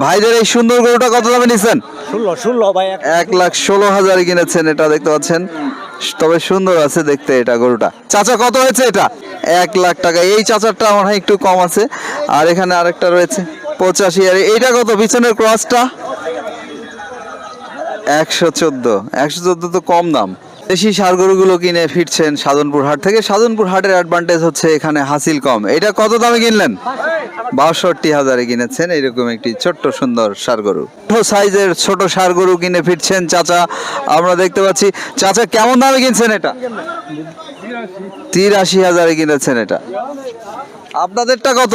ভাইদের এই সুন্দর গরুটা কত দামে নিচ্ছেন ষোলো ষোলো ভাই এক- লাখ ষোলো হাজারে কিনেছেন এটা দেখতে পাচ্ছেন। তবে সুন্দর আছে দেখতে এটা গরুটা। চাচা কত হয়েছে এটা? এক লাখ টাকা। এই চাচারটা আমার হয় একটু কম আছে। আর এখানে আরেকটা রয়েছে পঁচাশি আর এইটা কত? পিছনের ক্রসটা? একশো চোদ্দ। একশো চোদ্দ তো কম দাম। দেশি সার গরুগুলো কিনে ফিরছেন সাধনপুর হাট থেকে। সাধনপুর হাটের অ্যাডভান্টেজ হচ্ছে এখানে হাসিল কম। এটা কত দামে কিনলেন? বাষট্টি হাজারে কিনেছেন এরকম একটি ছোট্ট সুন্দর সার গরু ছোট সাইজের ছোট সার গরু কিনে ফিরছেন চাচা। আমরা দেখতে পাচ্ছি, চাচা কেমন দামে কিনছেন এটা? তিরাশি হাজারে কিনেছেন এটা। আপনাদেরটা কত?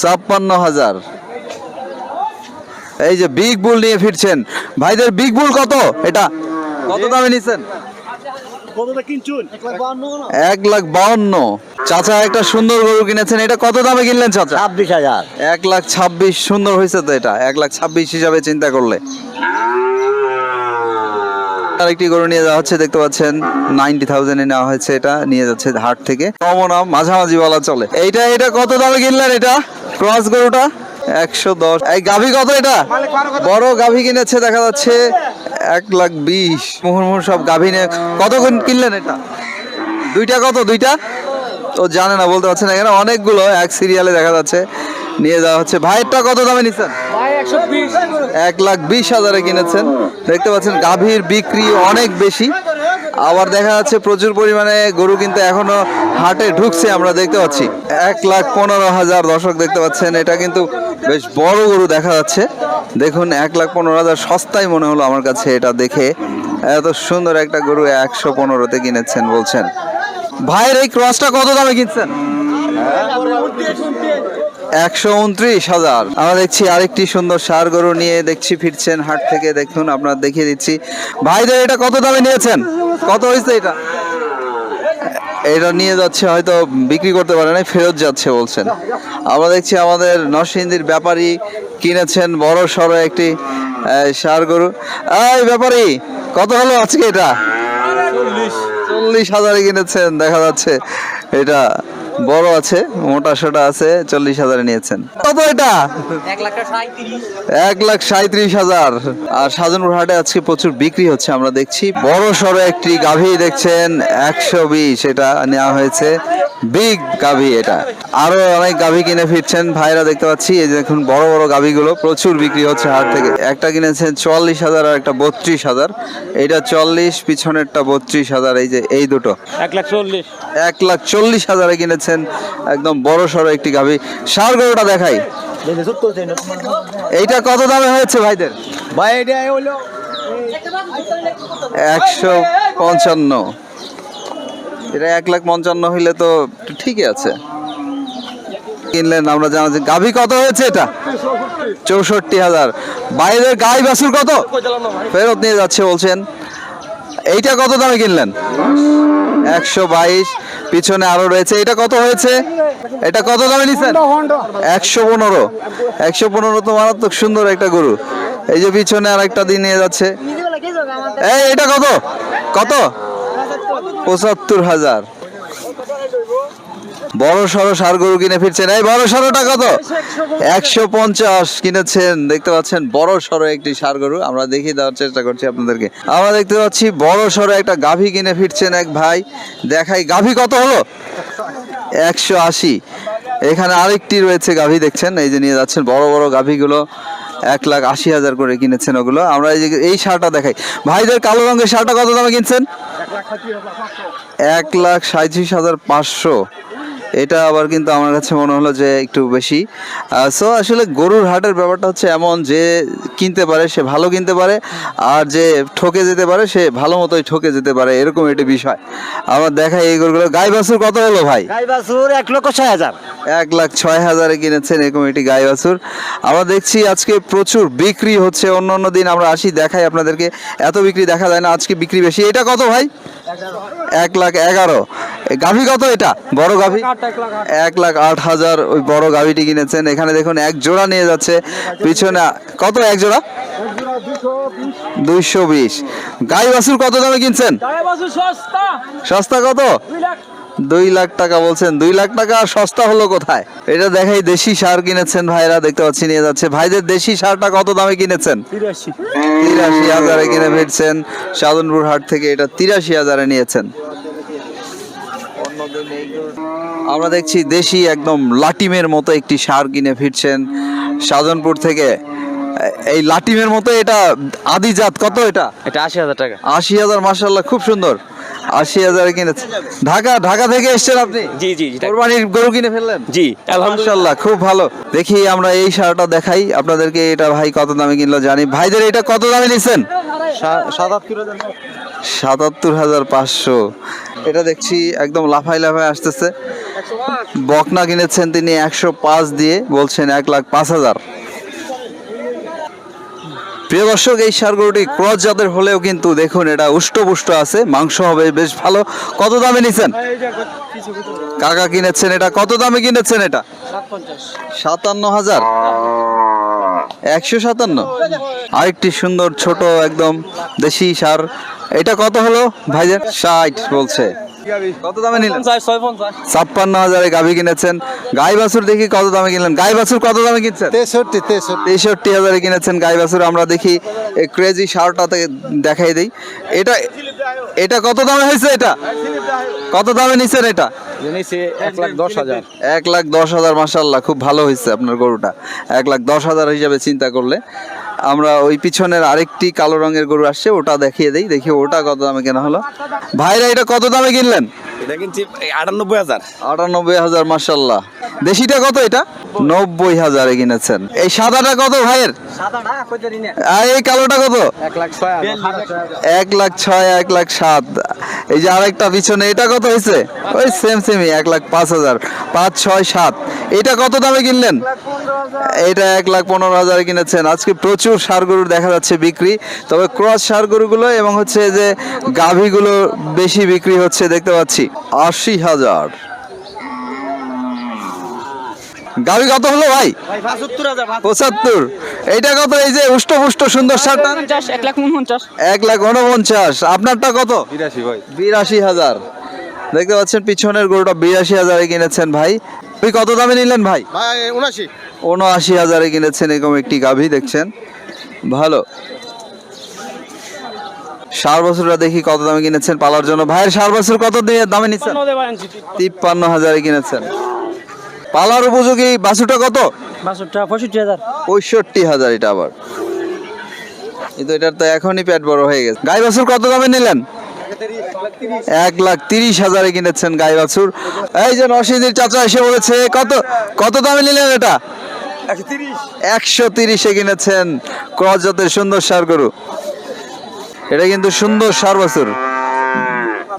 ছাপ্পান্ন হাজার। এই যে বিগ বুল নিয়ে ফিরছেন। ভাইদের বিগ বুল কত এটা? কত দামে নিচ্ছেন কতটা কিনছুন? এক লাখ বাহান্ন না? এক লাখ বাউন্ন চাচা একটা সুন্দর গরু কিনেছেন। এটা কত দামে কিনলেন চাচা? ছাব্বিশ হাজার। এক লাখ ছাব্বিশ সুন্দর হয়েছে তো এটা। এক লাখ ছাব্বিশ হিসাবে চিন্তা করলে। আরেকটি গরু নিয়ে যাওয়া হচ্ছে দেখতে পাচ্ছেন নাইনটি থাউজেন্ডে নেওয়া হয়েছে এটা নিয়ে যাচ্ছে হাট থেকে। কমন মাঝামাঝি বলা চলে। এইটা এটা কত দামে কিনলেন এটা? ক্রস গরুটা? একশো দশ। এই গাভি কত এটা? বড় গাভী কিনেছে দেখা যাচ্ছে। এক লাখ বিশ। মুহুর মুহুর সব গাভী নিয়ে কতক্ষণ কিনলেন এটা? দুইটা কত? দুইটা? তো জানে না বলতে পারছে না এখানে অনেকগুলো এক সিরিয়ালে দেখা যাচ্ছে। নিয়ে যাওয়া হচ্ছে। ভাইয়েরটা কত দামে নিচ্ছেন এক লাখ বিশ হাজারে কিনেছেন। দেখতে পাচ্ছেন গাভীর বিক্রি অনেক বেশি। আবার দেখা যাচ্ছে প্রচুর পরিমাণে গরু কিন্তু এখনও হাটে ঢুকছে, আমরা দেখতে পাচ্ছি। এক লাখ পনেরো হাজার দর্শক দেখতে পাচ্ছেন, এটা কিন্তু বেশ বড় গরু দেখা যাচ্ছে। দেখুন, এক লাখ পনেরো হাজার সস্তায় মনে হলো আমার কাছে এটা দেখে। এত সুন্দর একটা গরু একশো পনেরোতে কিনেছেন বলছেন। ভাইয়ের এই ক্রসটা কত দামে কিনছেন? একশো উনত্রিশ হাজার। আমরা দেখছি আরেকটি সুন্দর সার গরু নিয়ে দেখছি ফিরছেন হাট থেকে দেখুন আপনার দেখিয়ে দিচ্ছি। ভাইদের এটা কত দামে নিয়েছেন? কত হয়েছে এটা? এটা নিয়ে যাচ্ছে হয়তো বিক্রি করতে পারে না ফেরত যাচ্ছে বলছেন। আমরা দেখছি আমাদের নরসিংদীর ব্যাপারী কিনেছেন বড় সড়ো একটি ষাঁড় গরু। এই ব্যাপারী কত হলো আজকে এটা? চল্লিশ হাজারে কিনেছেন দেখা যাচ্ছে। এটা বড় আছে, মোটা সোটা আছে, চল্লিশ হাজার নিয়েছেন। কত এটা? এক লাখ সাঁত্রিশ হাজার। আর সাজনপুর হাটে আজকে প্রচুর বিক্রি হচ্ছে, আমরা দেখছি। বড় সড়ো একটি গাভী দেখছেন, একশো বিশ, এটা নেওয়া হয়েছে। বিগ গাভী এটা। আরও অনেক গাভী কিনে ফিরছেন। ভাইরা দেখতে পাচ্ছি এই যে দেখুন বড় বড় গাভীগুলো প্রচুর বিক্রি হচ্ছে হাট থেকে। একটা কিনেছেন চুয়াল্লিশ হাজার আর একটা বত্রিশ হাজার। এটা চল্লিশ পিছনেরটা বত্রিশ হাজার এই যে এই দুটো। এক লাখ চল্লিশ। এক লাখ চল্লিশ হাজারে কিনেছেন একদম বড় সড়ো একটি গাভী। সার গরুটা দেখাই। এইটা কত দামে হয়েছে ভাইদের? ভাই এটা হলো একশো পঞ্চান্ন। এটা এক লাখ পঞ্চান্ন হইলে তো ঠিকই আছে। কিনলেন আমরা জানা যে গাভী কত হয়েছে এটা? চৌষট্টি হাজার। বাইরের গাই বাছুর কত? ফেরত নিয়ে যাচ্ছে বলছেন। এইটা কত দামে কিনলেন? একশো বাইশ। পিছনে আরও রয়েছে। এটা কত হয়েছে? এটা কত দামে নিচ্ছেন একশো পনেরো। একশো পনেরো তো মারাত্মক সুন্দর একটা গরু। এই যে পিছনে আর একটা দিন নিয়ে যাচ্ছে। এই, এটা কত? কত? পঁচাত্তর হাজার। বড় সড়ো সার গরু কিনে ফিরছেন এই বড় সড়োটা কত? একশো পঞ্চাশ কিনেছেন। দেখতে পাচ্ছেন, বড় সড়ো একটি সার গরু। আমরা দেখিয়ে দেওয়ার চেষ্টা করছি আপনাদেরকে। আমরা দেখতে পাচ্ছি, বড় সড়ো একটা গাভী কিনে ফিরছেন এক ভাই। দেখাই, গাভী কত হলো? একশো আশি। এখানে আরেকটি রয়েছে গাভী, দেখছেন? এই যে নিয়ে যাচ্ছেন বড় বড় গাভীগুলো। এক লাখ আশি হাজার করে কিনেছেন ওগুলো। আমরা এই যে, এই শার্টটা দেখাই। ভাইদের কালো রঙের শার্টটা কত দামে কিনছেন? এক লাখ সাঁত্রিশ হাজার পাঁচশো। এটা আবার কিন্তু আমার কাছে মনে হলো যে একটু বেশি। সো আসলে গরুর হাটের ব্যাপারটা হচ্ছে এমন যে কিনতে পারে সে ভালো কিনতে পারে আর যে ঠকে যেতে পারে সে ভালো মতোই ঠকে যেতে পারে এরকম একটি বিষয়। আমার দেখাই এই গরুগুলো। গাই বাছুর কত হলো ভাই? গাই বাছুর এক লক্ষ ছয় হাজার। এক লাখ ছয় হাজারে কিনেছেন এরকম একটি গাই বাছুর। আমরা দেখছি আজকে প্রচুর বিক্রি হচ্ছে অন্য অন্য দিন আমরা আসি দেখাই আপনাদেরকে। এত বিক্রি দেখা যায় না আজকে বিক্রি বেশি। এটা কত ভাই? এক লাখ এগারো। গাভী কত এটা? বড় গাভী? এক লাখ আট। হাজার ওই বড় গাভীটি কিনেছেন। এখানে দেখুন এক জোড়া নিয়ে যাচ্ছে। পিছনে কত এক জোড়া? দুইশো বিশ। গাই বাছুর কত দামে কিনছেন? সস্তা। কত? দুই লাখ টাকা বলছেন। দুই লাখ টাকা আর সস্তা হলো কোথায়? এটা দেখাই দেশি সার কিনেছেন ভাইরা দেখতে পাচ্ছি নিয়ে যাচ্ছে। ভাইদের দেশি সারটা কত দামে কিনেছেন? তিরাশি। তিরাশি হাজারে কিনে ফিরছেন। সাধনপুর হাট থেকে এটা তিরাশি হাজারে নিয়েছেন। আমরা দেখছি দেশি একদম লাটিমের মতো একটি সার কিনে ফিরছেন সাজনপুর থেকে। এই লাটিমের মতো এটা আদিজাত কত এটা? এটা আশি হাজার টাকা। আশি হাজার মাসাল্লাহ খুব সুন্দর। আশি হাজারে কিনেছেন। ঢাকা ঢাকা থেকে এসছেন আপনি? জি জি জি কোরবানির গরু কিনে ফেললেন? জি আলহামদুলিল্লাহ। খুব ভালো। দেখি আমরা এই সারটা দেখাই। আপনাদেরকে এটা ভাই কত দামে কিনলো জানি। ভাইদের এটা কত দামে নিছেন? সাতাত্তর হাজার পাঁচশো। এটা দেখছি একদম লাফাই লাফাই আসতেছে। বকনা কিনেছেন তিনি একশো পাঁচ দিয়ে, বলছেন এক লাখ পাঁচ হাজার। প্রিয় দর্শক, এই সার গরুটি ক্রস জাতের হলেও কিন্তু দেখুন এটা উষ্টপুষ্ট আছে, মাংস হবে বেশ ভালো। কত দামে নিছেন? কাকা কিনেছেন এটা, কত দামে কিনেছেন এটা? সাতান্ন হাজার। একশো সাতান্ন। আরেকটি সুন্দর ছোট একদম দেশি সার এটা কত হলো? ভাইজান ষাট বলছে। কত দামে নিলেন? ছাপ্পান্ন হাজারে গাভি কিনেছেন। গাই বাছুর দেখি কত দামে কিনলেন? গাই বাছুর কত দামে কিনছেন? তেষট্টি হাজারে কিনেছেন গাই বাছুর। আমরা দেখি ক্রেজি সারটাতে দেখাই দিই। এটা এটা কত দামে হয়েছে এটা? কত দামে নিছেন এটা? এক লাখ দশ হাজার। এক লাখ দশ হাজার মাসাল্লাহ খুব ভালো হয়েছে আপনার গরুটা। এক লাখ দশ হাজার হিসাবে চিন্তা করলে। আমরা ওই পিছনের আরেকটি কালো রঙের গরু আসছে ওটা দেখিয়ে দিই দেখি ওটা কত দামে কেনা হলো। ভাইরা এটা কত দামে কিনলেন? এটা কিনছি আটানব্বই হাজার। আটানব্বই হাজার মার্শাল্লাহ দেশিটা কত এটা? নব্বই। হাজারে কিনেছেন। এই সাদাটা কত ভাইয়ের? আর এই কালোটা কত? এক লাখ ছয় এক লাখ সাত। এই যে আরেকটা পিছনে এটা কত হয়েছে? ওই সেম সেমই এক লাখ পাঁচ হাজার। পাঁচ ছয় সাত। এটা কত দামে কিনলেন? এটা এক লাখ পনেরো হাজারে কিনেছেন। আজকে প্রচুর সার গরুর দেখা যাচ্ছে বিক্রি। তবে ক্রস সার গরুগুলো এবং হচ্ছে যে গাভীগুলো বেশি বিক্রি হচ্ছে দেখতে পাচ্ছি। আশি হাজার। গাভী কত হলো ভাই? পঁচাত্তর। এইটা কত এই যে উষ্ট পুষ্ট সুন্দর সারটা এক লাখ উনপঞ্চাশ। আপনারটা কত? বিরাশি ভাই। বিরাশি হাজার। দেখতে পাচ্ছেন পিছনের গরুটা বিরাশি হাজারে কিনেছেন ভাই। আপনি কত দামে নিলেন ভাই? ভাই উনাশি উনআশি হাজারে কিনেছেন এরকম একটি গাভী দেখছেন? ভালো। সার বছরটা দেখি কত দামে কিনেছেন পালার জন্য। ভাইয়ের সার বছর কত দিয়ে দামে নিচ্ছেন? তিপ্পান্ন হাজারে কিনেছেন। পালার উপযোগী বাছুটা কত? বাষট্টি পঁয়ষট্টি হাজার। পঁয়ষট্টি হাজার এটা আবার। কিন্তু এটার তো এখনই পেট বড় হয়ে গেছে। গাই বাছুর কত দামে নিলেন? এক লাখ তিরিশ হাজারে কিনেছেন গাই বাছুর। এই যে নরসিংদীর চাচা এসে বলেছে কত কত দামে নিলেন এটা? একশো তিরিশে কিনেছেন। ক্রস জাতের সুন্দর সার গরু। এটা কিন্তু সুন্দর সার বাছুর।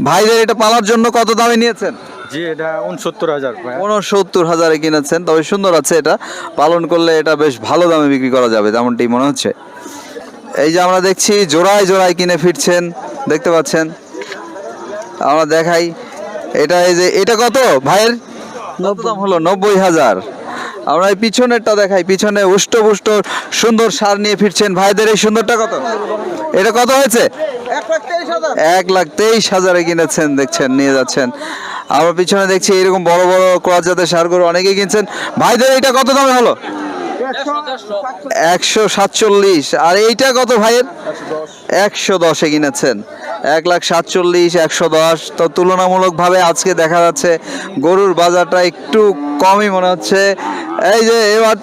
ভাইদের এটা পালার জন্য কত দামে নিয়েছেন? জি এটা উনসত্তর হাজার। উনসত্তর হাজারে কিনেছেন তবে সুন্দর আছে এটা। পালন করলে এটা বেশ ভালো দামে বিক্রি করা যাবে তেমনটি মনে হচ্ছে। এই যে আমরা দেখছি জোড়ায় জোড়ায় কিনে ফিরছেন দেখতে পাচ্ছেন। আমরা দেখাই এটা এই যে এটা কত ভাইয়ের? কত দাম হলো? নব্বই হাজার। আমরা এই পিছনেরটা দেখাই পিছনে উষ্ট পুষ্ট সুন্দর সার নিয়ে ফিরছেন। ভাইদের এই সুন্দরটা কত? এটা কত হয়েছে? এক লাখ তেইশ হাজারে কিনেছেন দেখছেন নিয়ে যাচ্ছেন। আমরা পিছনে দেখছি এরকম বড় বড় ক্রস জাতের সার গরু অনেকেই কিনছেন। ভাইদের এটা কত দামে হলো? একশো সাতচল্লিশ। আর এইটা কত ভাইয়ের? একশো দশে কিনেছেন। এক লাখ সাতচল্লিশ, একশো দশ। তো তুলনামূলকভাবে আজকে দেখা যাচ্ছে গরুর বাজারটা একটু কমই মনে হচ্ছে। এই যে এবার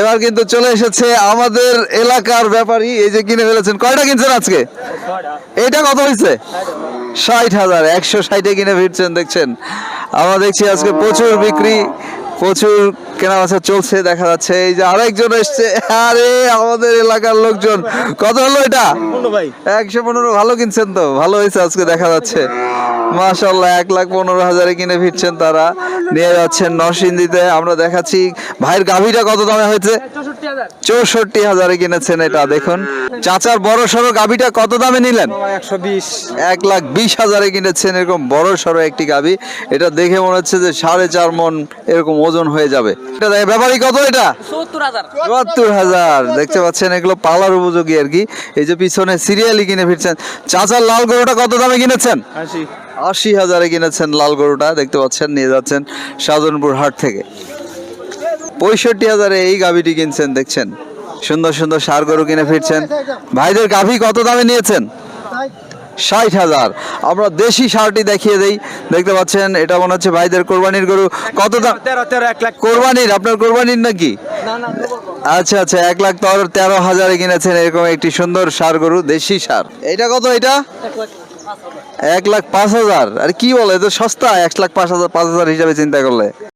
এবার কিন্তু চলে এসেছে আমাদের এলাকার ব্যাপারই এই যে কিনে ফেলেছেন কয়টা কিনছেন আজকে? এটা কত হয়েছে? ষাট হাজার একশো ষাটে কিনে ফিরছেন দেখছেন। আমরা দেখছি আজকে প্রচুর বিক্রি প্রচুর কেনা বেচা চলছে দেখা যাচ্ছে। এই যে আরেকজন এসছে আরে আমাদের এলাকার লোকজন। কত হলো এটা? একশো পনেরো ভালো কিনছেন তো ভালো হয়েছে আজকে দেখা যাচ্ছে। মাশাল্লাহ এক লাখ পনেরো হাজারে কিনে ফিরছেন তারা। নিয়ে যাচ্ছেন নরসিংদীতে। আমরা দেখাচ্ছি ভাইয়ের গাভীটা কত দামে হয়েছে? চৌষট্টি হাজারে কিনেছেন এটা দেখুন। চাচার বড় সড়ো গাভীটা কত দামে নিলেন? একশো বিশ। এক লাখ বিশ হাজারে কিনেছেন এরকম বড় সড়ো একটি গাভী। এটা দেখে মনে হচ্ছে যে সাড়ে চার মন এরকম ওজন হয়ে যাবে। এটা দেখে ব্যাপারই কত এটা? হাজার। চুয়াত্তর হাজার। দেখতে পাচ্ছেন এগুলো পালার উপযোগী আর কি। এই যে পিছনে সিরিয়ালি কিনে ফিরছেন। চাচার লাল গরুটা কত দামে কিনেছেন? আশি হাজারে কিনেছেন লাল গরুটা দেখতে পাচ্ছেন নিয়ে যাচ্ছেন সাধনপুর হাট থেকে। পঁয়ষট্টি হাজারে এই গাভীটি কিনছেন দেখছেন। সুন্দর সুন্দর সার গরু কিনে ফিরছেন। ভাইদের গাভী কত দামে নিয়েছেন? ষাট হাজার। আমরা দেশি সারটি দেখিয়ে দেই। দেখতে পাচ্ছেন এটা মনে হচ্ছে ভাইদের কোরবানির গরু। কত দাম? কোরবানির? আপনার কোরবানির নাকি? আচ্ছা আচ্ছা এক লাখ তেরো হাজারে কিনেছেন এরকম একটি সুন্দর সার গরু দেশি সার। এটা কত এটা? এক লাখ পাঁচ হাজার। আর কি বলে এত সস্তা, এক লাখ পাঁচ হাজার পাঁচ হাজার হিসাবে চিন্তা করলে।